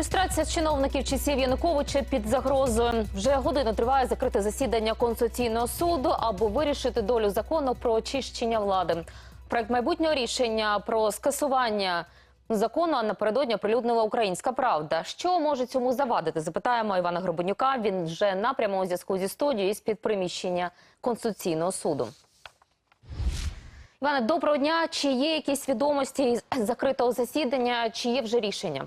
Люстрація чиновників часів Януковича під загрозою. Вже годину триває закрите засідання Конституційного суду, аби вирішити долю закону про очищення влади. Проект майбутнього рішення про скасування закону напередодні оприлюднила Українська Правда. Що може цьому завадити? Запитаємо Івана Горбунюка. Він вже на прямому зв'язку зі студією з під приміщення Конституційного суду. Іване, доброго дня. Чи є якісь відомості із закритого засідання? Чи є вже рішення?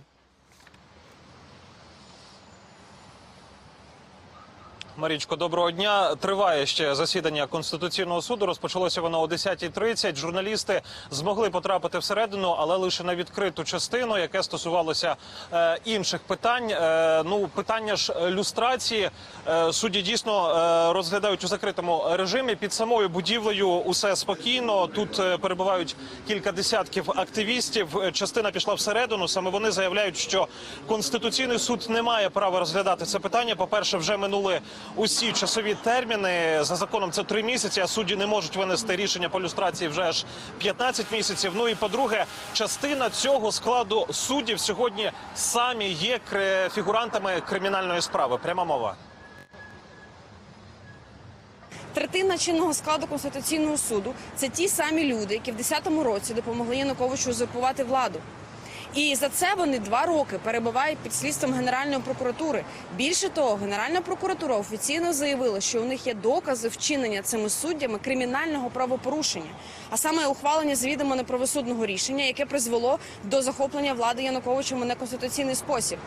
Марічко, доброго дня. Триває ще засідання конституційного суду. Розпочалося воно о 10.30. Журналісти змогли потрапити всередину, але лише на відкриту частину, яке стосувалося е, інших питань. Е, ну, питання ж люстрації е, судді дійсно е, розглядають у закритому режимі. Під самою будівлею усе спокійно. Тут е, перебувають кілька десятків активістів. Частина пішла всередину. Саме вони заявляють, що конституційний суд не має права розглядати це питання. По перше, вже минули усі часові терміни. За законом це три місяці. А судді не можуть винести рішення по люстрації вже аж 15 місяців. Ну і по-друге, частина цього складу суддів сьогодні самі є фігурантами кримінальної справи. Пряма мова. Третина чинного складу конституційного суду це ті самі люди, які в 10-му році допомогли Януковичу узурпувати владу. І за це вони два роки перебувають під слідством Генеральної прокуратури. Більше того, Генеральна прокуратура офіційно заявила, що у них є докази вчинення цими суддями кримінального правопорушення, а саме ухвалення завідомо неправосудного рішення, яке призвело до захоплення влади Януковичем у неконституційний спосіб.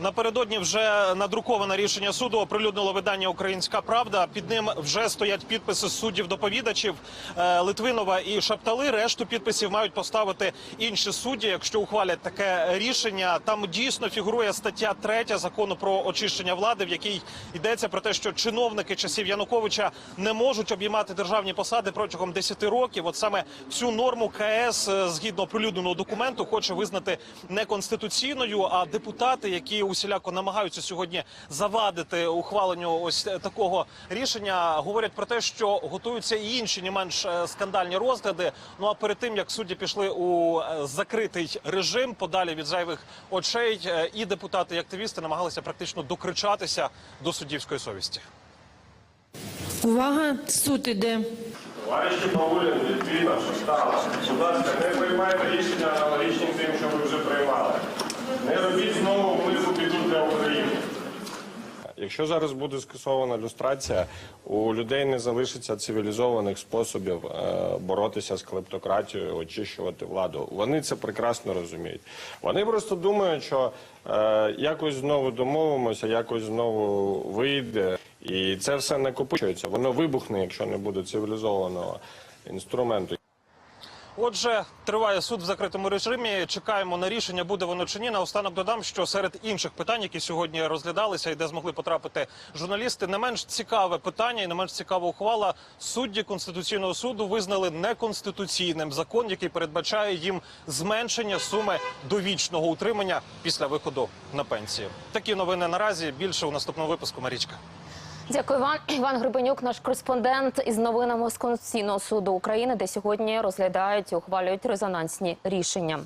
Напередодні вже надруковане рішення суду оприлюднило видання Українська Правда. Під ним вже стоять підписи суддів-доповідачів е, Литвинова і Шаптали. Решту підписів мають поставити інші судді, якщо ухвалять таке рішення. Там дійсно фігурує стаття 3 закону про очищення влади, в якій йдеться про те, що чиновники часів Януковича не можуть обіймати державні посади протягом 10 років. От саме цю норму КС е, згідно оприлюдненого документу хоче визнати неконституційною. А депутати, які усіляко намагаються сьогодні завадити ухваленню ось такого рішення, говорять про те, що готуються і інші не менш е, скандальні розгляди. Ну а перед тим як судді пішли у е, закритий режим, подалі від зайвих очей, е, і депутати, і активісти намагалися практично докричатися до суддівської совісті. Увага, суд іде. Товариші Павулін, Літвіна, Шостала, будь ласка, не приймайте рішення аналогічні тим, що ви вже приймали. Не робіть знову велику біду для України. Якщо зараз буде скасована люстрація, у людей не залишиться цивілізованих способів е, боротися з клептократією, очищувати владу. Вони це прекрасно розуміють. Вони просто думають, що е, якось знову домовимося, якось знову вийде, і це все накопичується. Воно вибухне, якщо не буде цивілізованого інструменту. Отже, триває суд в закритому режимі. Чекаємо на рішення, буде воно чи ні. Наостанок додам, що серед інших питань, які сьогодні розглядалися і де змогли потрапити журналісти, не менш цікаве питання і не менш цікава ухвала. Судді конституційного суду визнали неконституційним закон, який передбачає їм зменшення суми довічного утримання після виходу на пенсію. Такі новини наразі більше у наступному випуску. Марічка. Дякую, Іван. Іван Грибенюк, наш кореспондент із новинами з Конституційного суду України, де сьогодні розглядають і ухвалюють резонансні рішення.